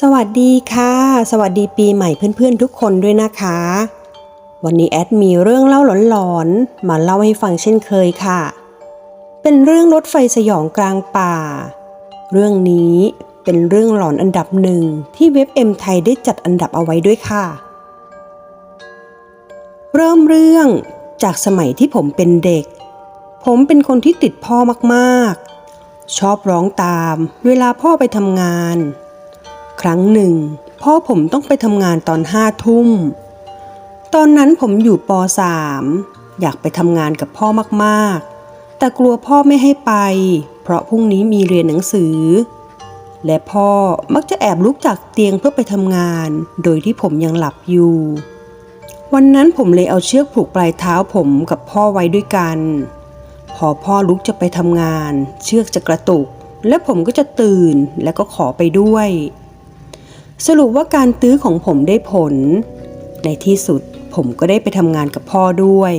สวัสดีค่ะ สวัสดีปีใหม่เพื่อนๆทุกคนด้วยนะคะ วันนี้แอดมีเรื่องเล่าหลอนๆ มาเล่าให้ฟังเช่นเคยค่ะ เป็นเรื่องรถไฟสยองกลางป่า เรื่องนี้เป็นเรื่องหลอนอันดับหนึ่งที่เว็บเอ็มไทยได้จัดอันดับเอาไว้ด้วยค่ะ เริ่มเรื่องจากสมัยที่ผมเป็นเด็ก ผมเป็นคนที่ติดพ่อมากๆ ชอบร้องตาม เวลาพ่อไปทำงาน ครั้งหนึ่ง พ่อผมต้องไปทำงานตอนห้าทุ่ม ตอนนั้นผมอยู่ป .3 อยากไปทำงานกับพ่อมากๆ แต่กลัวพ่อไม่ให้ไป เพราะพรุ่งนี้มีเรียนหนังสือ และพ่อมักจะแอบลุกจากเตียงเพื่อไปทำงาน โดยที่ผมยังหลับอยู่ วันนั้นผมเลยเอาเชือกผูกปลายเท้าผมกับพ่อไว้ด้วยกัน พอพ่อลุกจะไปทำงาน เชือกจะกระตุก และผมก็จะตื่นแล้วก็ขอไปด้วย สรุปว่าการตื้อของผมได้ผล ในที่สุดผมก็ได้ไปทำงานกับพ่อด้วย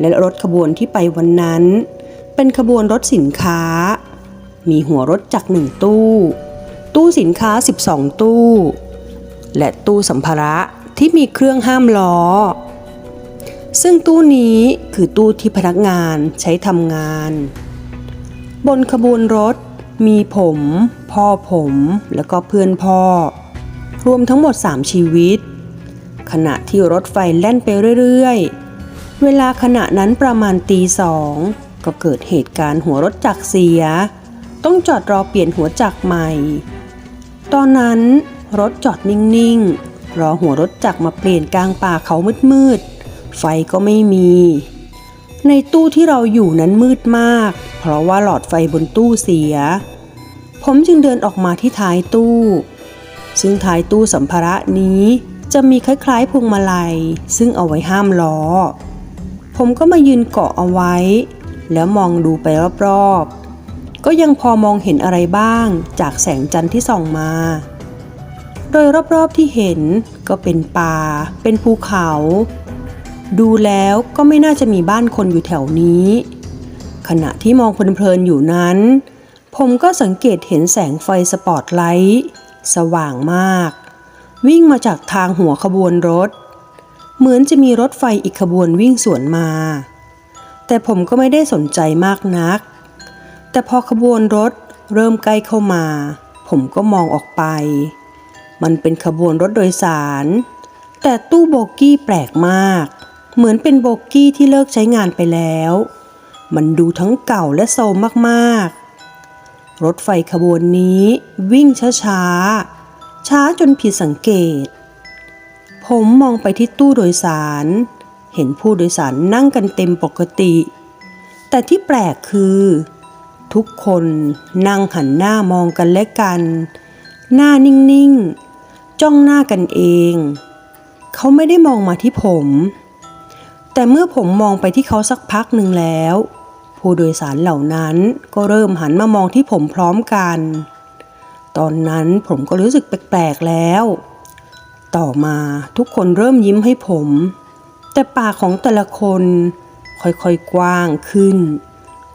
และรถขบวนที่ไปวันนั้น เป็นขบวนรถสินค้า มีหัวรถจักหนึ่งตู้ ตู้สินค้า 12 ตู้ และตู้สัมภาระที่มีเครื่องห้ามล้อ ซึ่งตู้นี้คือตู้ที่พนักงานใช้ทำงาน บนขบวนรถ มีผม พ่อผม แล้วก็เพื่อนพ่อ รวมทั้งหมด 3 ชีวิต ขณะที่รถไฟแล่นไปเรื่อยๆ เวลาขณะนั้นประมาณตีสองก็เกิดเหตุการณ์หัวรถจักรเสีย ต้องจอดรอเปลี่ยนหัวจักรใหม่ ตอนนั้นรถจอดนิ่งๆ รอหัวรถจักรมาเปลี่ยนกลางป่าเขามืดๆ ไฟก็ไม่มี ในตู้ที่เราอยู่นั้นมืดมาก เพราะว่าหลอดไฟบนตู้เสีย ผมจึงเดินออกมาที่ท้ายตู้ ซึ่งท้ายตู้สัมภาระนี้จะมีคล้ายๆพวงมาลัย ซึ่งเอาไว้ห้ามล้อ ผมก็มายืนเกาะเอาไว้ แล้วมองดูไปรอบๆ ก็ยังพอมองเห็นอะไรบ้างจากแสงจันทร์ที่ส่องมา โดยรอบๆที่เห็นก็เป็นป่า เป็นภูเขา ดูแล้วก็ไม่น่าจะมีบ้านคนอยู่แถวนี้ ขณะที่มองเพลินๆอยู่นั้น ผมก็สังเกตเห็นแสงไฟสปอตไลท์สว่างมาก วิ่งมาจากทางหัวขบวนรถ เหมือนจะมีรถไฟอีกขบวนวิ่งสวนมา แต่ผมก็ไม่ได้สนใจมากนัก แต่พอขบวนรถเริ่มใกล้เข้ามา ผมก็มองออกไป มันเป็นขบวนรถโดยสาร แต่ตู้โบกี้แปลกมาก เหมือนเป็นโบกี้ที่เลิกใช้งานไปแล้ว มันดูทั้งเก่าและโซมมากๆ รถไฟขบวนนี้วิ่งช้าๆ ช้าจนผิดสังเกต ผมมองไปที่ตู้โดยสาร เห็นผู้โดยสารนั่งกันเต็มปกติ แต่ที่แปลกคือ ทุกคนนั่งหันหน้ามองกันและกัน หน้านิ่งๆ จ้องหน้ากันเอง เขาไม่ได้มองมาที่ผม แต่เมื่อผมมองไปที่เขาสักพักหนึ่งแล้ว ผู้โดยสารเหล่านั้นก็เริ่มหันมามองที่ผมพร้อมกัน ตอนนั้นผมก็รู้สึกแปลกๆแล้ว ต่อมาทุกคนเริ่มยิ้มให้ผม แต่ปากของแต่ละคนค่อยๆกว้างขึ้น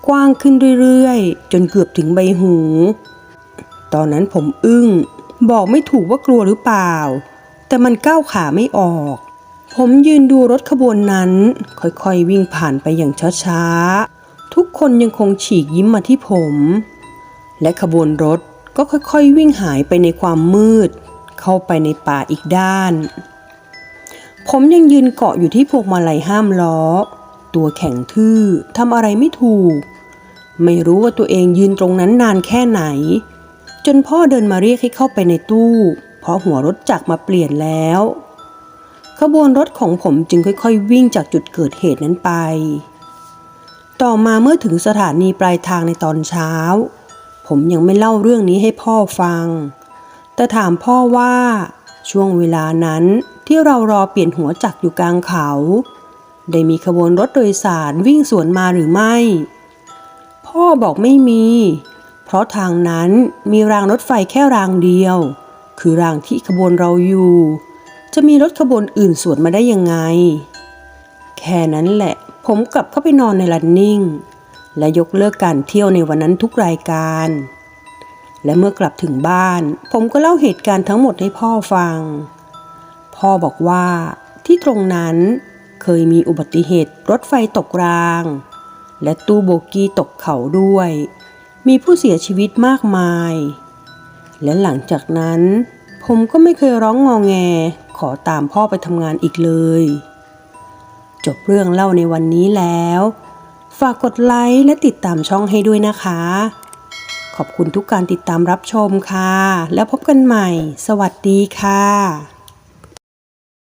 กว้างขึ้นเรื่อยๆ จนเกือบถึงใบหู ตอนนั้นผมอึ้ง บอกไม่ถูกว่ากลัวหรือเปล่า แต่มันก้าวขาไม่ออก ผมยืนดูรถขบวนนั้น ค่อยๆวิ่งผ่านไปอย่างช้าๆ ทุกคนยังคงฉีกยิ้มมาที่ผม และขบวนรถก็ค่อยๆ วิ่งหายไปในความมืด เข้าไปในป่าอีกด้าน ผมยังยืนเกาะอยู่ที่พวงมาลัยห้ามล้อ ตัวแข็งทื่อทำอะไรไม่ถูก ไม่รู้ว่าตัวเองยืนตรงนั้นนานแค่ไหน จนพ่อเดินมาเรียกให้เข้าไปในตู้ เพราะหัวรถจักรมาเปลี่ยนแล้ว ขบวนรถของผมจึงค่อยๆ วิ่งจากจุดเกิดเหตุนั้นไป ต่อมาเมื่อถึงสถานีปลายทางในตอนเช้า ผมยังไม่เล่าเรื่องนี้ให้พ่อฟัง แต่ถามพ่อว่าช่วงเวลานั้นที่เรารอเปลี่ยนหัวจักรอยู่กลางเขา ได้มีขบวนรถโดยสารวิ่งสวนมาหรือไม่ พ่อบอกไม่มี เพราะทางนั้นมีรางรถไฟแค่รางเดียว คือรางที่ขบวนเราอยู่ จะมีรถขบวนอื่นสวนมาได้ยังไง แค่นั้นแหละ ผมกลับเข้าไปนอนในลันนิ่ง และยกเลิกการเที่ยวในวันนั้นทุกรายการ และเมื่อกลับถึงบ้าน ผมก็เล่าเหตุการณ์ทั้งหมดให้พ่อฟัง พ่อบอกว่าที่ตรงนั้นเคยมีอุบัติเหตุรถไฟตกราง และตู้โบกี้ตกเขาด้วย มีผู้เสียชีวิตมากมาย และหลังจากนั้นผมก็ไม่เคยร้องงอแง อตามพ่อไปทำงานอีกเลย จบเรื่องเล่าในวันนี้แล้ว ฝากกดไลค์และติดตามช่องให้ด้วยนะคะ ขอบคุณทุกการติดตามรับชมค่ะ แล้วพบกันใหม่ สวัสดีค่ะ